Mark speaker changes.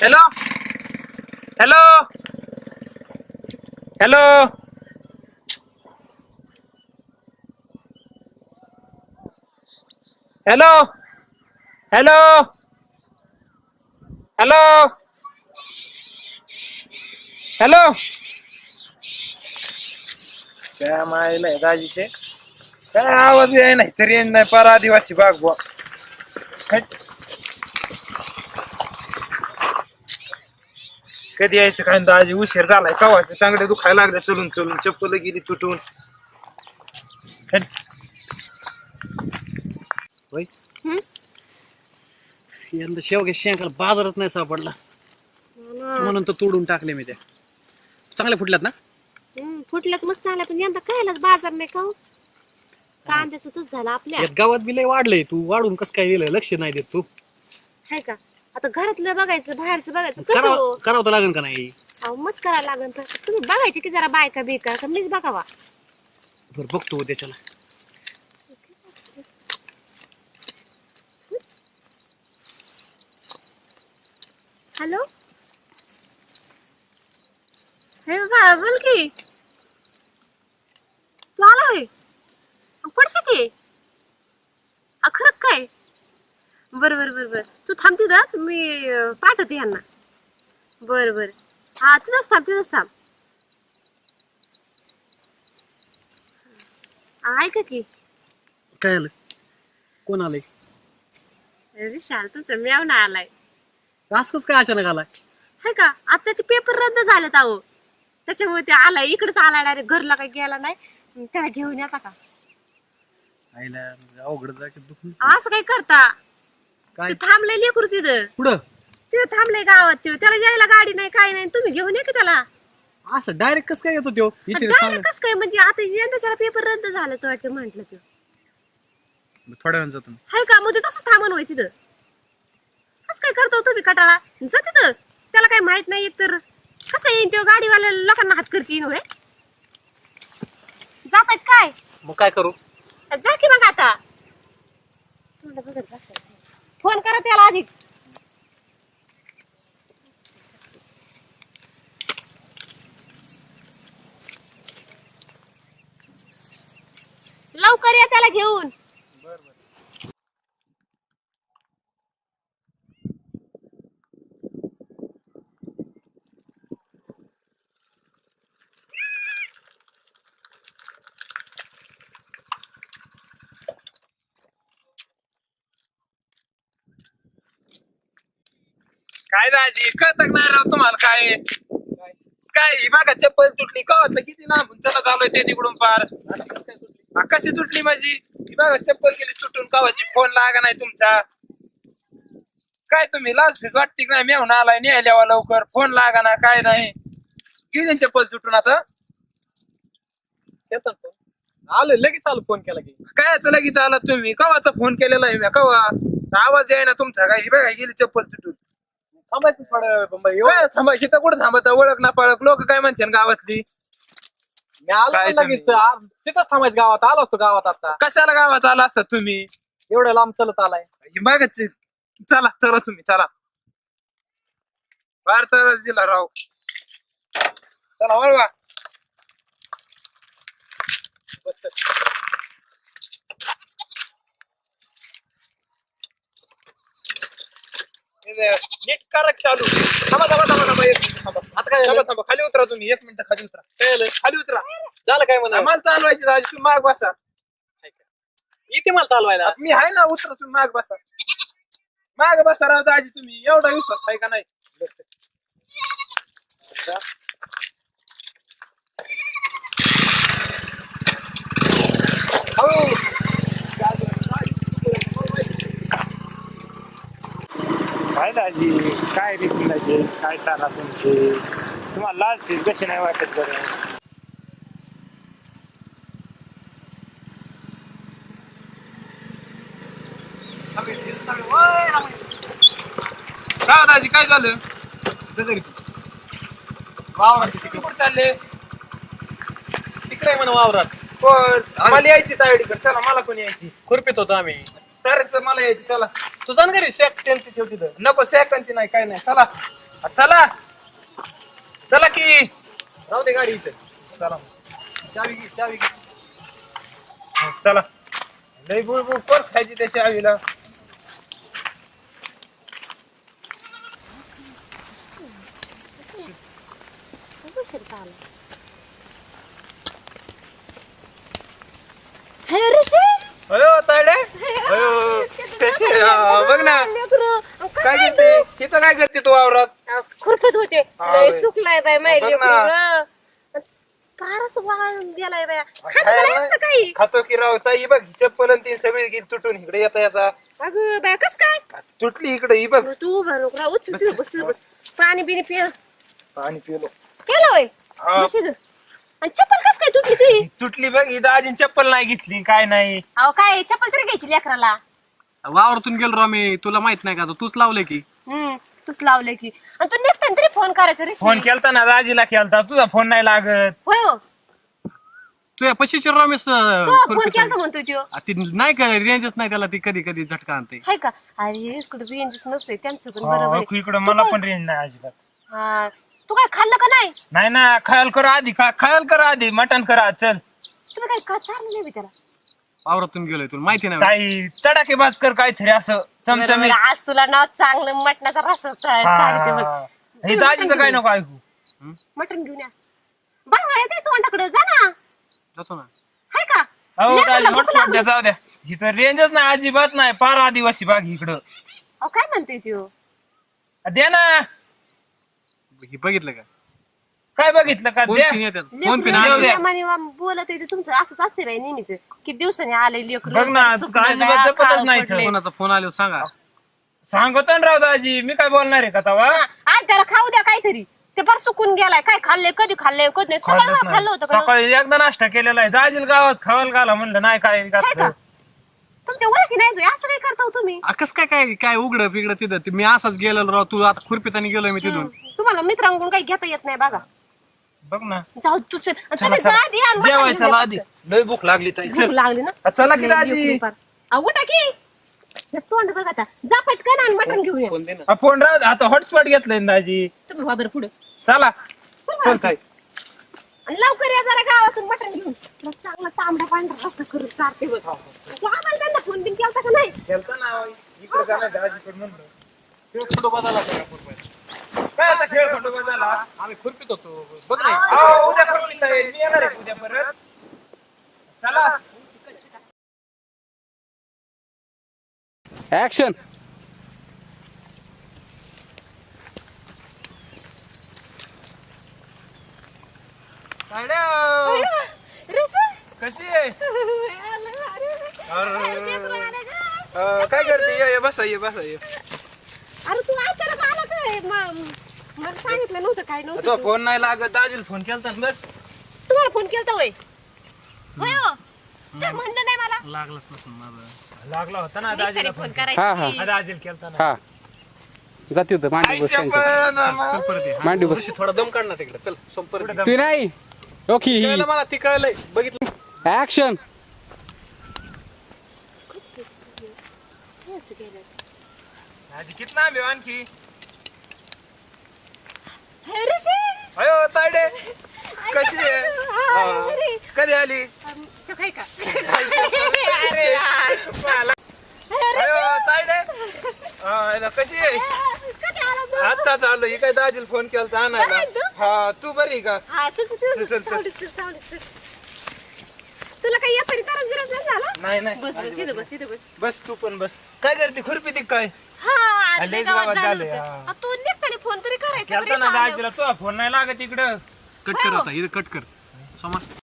Speaker 1: Hello hello hello hello hello hello hello त्या मायला आहे दाजीचे काय आवाज आहे नाही तरी नाही पार आदिवासी बाग बुवा. हट. कधी यायचं काय? दाजी उशीर झालाय कवाचे. टांगडे दुखायला लागले चलून चलून. चप्पल गेली तुटून. हट.
Speaker 2: होय? यंदा शेवगे शेंगाला बाजारात नाही सापडला. म्हणून तर तोडून टाकले मी त्या. चांगल्या फुटल्यात ना?
Speaker 3: हम्म, फुटल्यात मस्त चांगला पण यंदा कायलाच बाजार नाही का हो? कांद्याचं तूच झालं आपल्या.
Speaker 2: यात गावात बी लय वाढलंय. तू वाढून कसं काय दिलं लक्ष नाही देत तू.
Speaker 3: हाय का? आता घरातलं बघायचं बाहेरचं बघायचं कसं
Speaker 2: करावं
Speaker 3: हो?
Speaker 2: करावं तर लागेल का नाही?
Speaker 3: अहो मस्त करायला लागन तर. तुम्ही बघायचे की जरा बायका बिका का मीच बघावा.
Speaker 2: बरं बघतो त्याच्याला
Speaker 3: हॅलो? हे बाबा बोल की. तू आला होय? पडशे की? अ, खरं काय? बर बर बर बर. तू थांब तिथंच मी अं, पाठवते यांना. बर बर. हा तिथंच थांब तिथंच थांब. हा, ऐका की.
Speaker 2: काय आलं? कोण आलंय?
Speaker 3: विशाल तुमचा मेवना आलाय.
Speaker 2: असं कसं काय अचानक आलाय?
Speaker 3: हाय का? आताचे पेपर रद्द झालेत अहो. त्याच्यामुळे ते आलाय. इकडेच आलाय डायरेक्ट. घरला काही गेला नाही. त्याला घेऊन येता का?
Speaker 2: आईला अवघड जायचं दुखून
Speaker 3: असं काय करता?
Speaker 2: काय?
Speaker 3: ते थांबलंय लेकरू तिथं.
Speaker 2: पुढं
Speaker 3: तिथं थांबलंय गावात ते त्याला यायला गाडी नाही काय नाही. तुम्ही घेऊन या की त्याला.
Speaker 2: असं डायरेक्ट कसं काय येतो त्यो? इथे
Speaker 3: डायरेक्ट कसं काय? म्हणजे आता यंदाच्याला पेपर रद्द झालं तर वाटतं म्हंटल ते
Speaker 2: थोड्या वेळानं जातो
Speaker 3: हाय का? मग ते तसंच थांबून होय तिथं. असं काय करतो तुम्ही कटाळा? जा तिथं. त्याला काही माहीत नाही तर. कसं येईन तो गाडीवाल्या लोकांना हात करतील होय. जातात काय?
Speaker 2: मग काय करू?
Speaker 3: जा की मग आता. तोंड बघत बसतात. फोन करा त्याला आधी. लवकर या त्याला घेऊन.
Speaker 1: काय दाजी कळत नाही राव तुम्हाला काय? काय ही बघा चप्पल तुटली कळत किती लांबून चला चालू ते तिकडून पार. हा, कशी तुटली माझी? ही बघा चप्पल गेली तुटून कवाची फोन लागा नाही तुमचा. काय तुम्ही लाज फीज वाटते की नाही? मेहून आलाय न्यायल्यावा लवकर. फोन लागा ना काय नाही. गेली चप्पल तुटून आता.
Speaker 2: आलो लगेच आलो फोन केला की.
Speaker 1: कायच लगेच आला तुम्ही? कवाचा फोन केलेला आहे म्या, कवा? आवाज आहे ना तुमचा. काय ही बघा गेली चप्पल तुटून.
Speaker 2: थांबायचं थोडं
Speaker 1: काय थांबायची तर कुठं थांबत? ओळख ना पळक लोक काय म्हणतात गावातली?
Speaker 2: मी आलो
Speaker 1: काय
Speaker 2: पण लगेच तिथंच थांबायचं गावात. आलो असतो गावात आता.
Speaker 1: कशाला गावात आला असता तुम्ही?
Speaker 2: एवढ्या लांब चलत आलाय.
Speaker 1: बघाच चला चला तुम्ही चला. तरच दिला राव. चला वळवा. बस. हे जे नीट करा चालू. थांबा थांबा थांबा थांबा एक मिनिट थांबा.
Speaker 2: आता काय
Speaker 1: थांबा
Speaker 2: झालं?
Speaker 1: थांबा खाली उतरा तुम्ही. एक मिनिट खाली उतरा.
Speaker 2: काय झालं?
Speaker 1: खाली उतरा.
Speaker 2: झालं काय म्हणा?
Speaker 1: आम्हाला चालवायची दाजी तुम्ही माग बसा.
Speaker 2: इथे मला चालवायला?
Speaker 1: मी आहे ना उतरा तुम्ही माग बसा. माग बसा राव दाजी तुम्ही. एवढा विश्वास आहे का नाही हळू. काय दाजी काय रिकुंडाचे काय तारा तुमचे? तुम्हाला लाज फीस कशी नाही वाटत बरं? काय दाजी काय झालं?
Speaker 2: वावरात
Speaker 1: कुठे चालले?
Speaker 2: तिकडे म्हणा वावरात.
Speaker 1: मला यायची तायडीकडे चला मला पण यायची?
Speaker 2: खुरपीत होतो आम्ही.
Speaker 1: तर मला यायची चला.
Speaker 2: तू जाण घरी शेक टेन्ट ठेव तिथं.
Speaker 1: नको सेकंदची नाही काय नाही. चला. आ, चला. चला की.
Speaker 2: राहू दे गाडी इथे.
Speaker 1: चला.
Speaker 2: चावी घे चावी घे.
Speaker 1: हा, चला. लई बुळबुळ कोण खायची
Speaker 3: उशीर झाला हे ऋषी
Speaker 1: अयो तायडे अयो कशी हा, बघ ना. काय करते? तिथं काय करते तू वावरात?
Speaker 3: खुरपत होते.
Speaker 1: हा,
Speaker 3: लय
Speaker 1: बाई.
Speaker 3: सुकलाय बाय माय
Speaker 1: बघ ना.
Speaker 3: फारच गेलाय बाया. नाही काही?
Speaker 1: खातो की राव. ताई बघ चप्पल आणि ती सगळी गेली तुटून. इकडे येता येता.
Speaker 3: अगं बाया कस काय?
Speaker 1: तुटली इकडे ही बघ.
Speaker 3: मग तू उभा नको राहू उचल तिथं बस तिथं बस पाणी बिनी पिय.
Speaker 1: पाणी पिलो.
Speaker 3: केलं होय?
Speaker 1: हा.
Speaker 3: आणि चप्पल कस काय तुटली तुझी?
Speaker 1: तुटली बघ इथं अजून चप्पल नाही घेतली काय नाही.
Speaker 3: अहो काय चप्पल तरी घ्यायची लेकराला?
Speaker 2: वावरातून गेलो राव मी. तुला माहीत नाही का आता? तूच लावले की.
Speaker 3: हम्म तूच लावले की. आणि तू निघताना तरी फोन करायचा ऋषी
Speaker 1: फोन केलता ना दाजीला केलता. तुझा फोन नाही लागत.
Speaker 3: होय हो.
Speaker 2: तू या पशीच्या राव मी स-
Speaker 3: तू फोन
Speaker 2: खुरपीत
Speaker 3: केला म्हणतोय त्यो.
Speaker 2: आ, ती नाही का रेंजच नाही त्याला ती कधी कधी झटका आणते.
Speaker 3: हाय का? अरे इकडे रेंजच नसते त्यांचं पण बरोबर आहे.
Speaker 1: इकडं मला पण रेंज नाही अजिबात.
Speaker 3: हा तू काय खाल्लं का नाही?
Speaker 1: नाही ना खायल कर आधी खा खायल कर आधी मटण करा चल.
Speaker 3: तुम्ही काय का चारलं नाही बी त्याला
Speaker 2: वावरातून गेलोय तुला माहिती नाही
Speaker 1: काही तडाके बाज कर काहीतरी असं चमचमी
Speaker 3: बरोबर, आज तुला नाव चांगलं मटणाचा रस बघ.
Speaker 1: हा. हे दाजीचं काय नको ऐकू.
Speaker 3: मटण घेऊन या. येते तोंडाकडे. जा ना.
Speaker 2: जातो ना.
Speaker 3: हाय का?
Speaker 1: हो
Speaker 3: लेकराला
Speaker 1: दाजी
Speaker 3: भूक
Speaker 1: हॉटस्पॉट द्या. जाऊ द्या. इथं रेंजच नाही अजिबात नाही. पार आदिवासी बाग इकडं.
Speaker 3: अहो काय म्हणते
Speaker 1: दे ना.
Speaker 2: हे बघितलं का?
Speaker 1: काय बघितलं का?
Speaker 2: फोन
Speaker 1: द्या.
Speaker 2: पिन येतात फोन पिन.
Speaker 1: द्या.
Speaker 3: बोलत आहे ते तुमचं असंच असते बाई नेहमीच. किती दिवसांनी आले लेकर
Speaker 1: बघ ना, अजिबात जपतच नाही इथं.
Speaker 2: कोणाचा फोन आलो सांगा.
Speaker 1: सांगतो ना राव दाजी मी काय बोलणार आहे का तवा?
Speaker 3: आज त्याला खाऊ द्या काहीतरी. ते फार सुकून गेलाय. काय खाल्लंय कधी खाल्लंय कधी नाही. सकाळी
Speaker 1: खाल्लंच
Speaker 3: खाल्लं. होतं का?
Speaker 1: सकाळी एकदा नाश्ता केलेला आहे. दाजील गावात खावायला घाला म्हणलं नाही काय
Speaker 3: का?
Speaker 1: घातलं.
Speaker 3: तुमच्या ओळखी नाही असं काय करता हो तुम्ही?
Speaker 2: आ, कस काय काय काय उघड पिगड तिथं? ते मी असाच गेलेलो राव. तू आता खुरपीतानी गेलोय मी तिथून.
Speaker 3: तुम्हाला मित्रांकडून काही घेता येत नाही बघा.
Speaker 1: बघ ना.
Speaker 3: जाऊ तू चल. आणि
Speaker 1: चला
Speaker 3: तुम्ही जा आधी आणि मटण
Speaker 1: जेवाय
Speaker 3: घेऊन
Speaker 1: चला
Speaker 3: या
Speaker 1: आधी.
Speaker 3: फक्त.
Speaker 1: लय भूक लागली ताई.
Speaker 3: भूक
Speaker 1: चल
Speaker 3: लागली ना.
Speaker 1: आ, चला की दाजी.
Speaker 3: हे तोंड बघ आता. जा पटकन आणि मटण घेऊन या.
Speaker 2: फोन दे ना.
Speaker 1: आ, फोन राहू दे. आता हॉटस्पॉट घेतलंय ना दाजी.
Speaker 3: तुम्ही वाबर पुढे.
Speaker 1: चला. चल ताई.
Speaker 3: आणि लवकर या जरा गावातून मटण घेऊन. तुला चांगला तांबडा पांढरा रस्ता करून काढते बघ. तू आम्हाला त्यांना फोन बिन केलता का नाही?
Speaker 1: केलता ना. इकडे जाणार दाजीकडे म्हणलं.
Speaker 2: ते फोटो बदलला होता का खुरपीत?
Speaker 1: काय असा खेळ खोटो बदला
Speaker 2: आम्ही खुरपीत होतो बघ नाही
Speaker 1: अहो, उद्या खोटलीला आहे. मी येणार आहे उद्या परत चला
Speaker 2: ऍक्शन?
Speaker 1: कशी आहे
Speaker 3: अरे,
Speaker 1: अं, काय करते ये ये, बसा ये बसा ये
Speaker 3: अरे तू अचानक म- मला सांगितलं नव्हतं काय नव्हतं
Speaker 1: तो
Speaker 3: तू.
Speaker 1: फोन नाही लागत दाजीला फोन केलता ना बस
Speaker 3: तुम्हाला फोन केलता होय होय हो म्हणलं नाही मला
Speaker 2: लागलंच माझं
Speaker 1: लागला होता ना
Speaker 3: मी
Speaker 1: दाजीला
Speaker 3: तरी
Speaker 1: फोन
Speaker 3: फोन करायची
Speaker 1: दाजीला केलता ना
Speaker 4: हा जाते होतं मांडी बस त्यांची
Speaker 2: चल परत ये.
Speaker 4: मांडी बस
Speaker 2: ऋषी, थोडा दम काढ ना तिकडे चल संपर्क
Speaker 4: ती नाही ओके ही
Speaker 2: कळलं मला ती कळलंय बघितलं
Speaker 4: ऍक्शन
Speaker 1: दाजी किती लांब आहे आणखी
Speaker 3: हे ऋषी
Speaker 1: अयो तायडे कशी आहे
Speaker 3: हा,
Speaker 1: हा.
Speaker 3: अरे.
Speaker 1: कधी आली
Speaker 3: अम, तो काय का अरे यार. हे ऋषी,
Speaker 1: अयो तायडे हा, याला कशी आहे
Speaker 3: कधी आला तू?
Speaker 1: आत्ताच आलो ही काय दाजीला फोन केलता आणायला
Speaker 3: बरं आहे तू?
Speaker 1: हा तू बरी आहे का
Speaker 3: हा, चल, चल, चल,
Speaker 1: चल, चल.
Speaker 3: सावलीत चल, सावलीत चल. तुला काही तरच बिरच नाही झालं
Speaker 1: नाही नाही
Speaker 3: बस बस इथं बस इथं बस
Speaker 1: बस तू पण बस काय करते खुरपी ती काय
Speaker 3: हा आज
Speaker 1: आलेच
Speaker 3: लय गावात
Speaker 1: गावात
Speaker 3: झालं
Speaker 1: झाले,
Speaker 3: होतं.
Speaker 1: हा.
Speaker 3: आ, तू निघताना फोन तरी करायचा
Speaker 1: केलता ना. दाजीला तुझा फोन नाही लागत इकडं
Speaker 2: कट कर आता इथं कट कर समज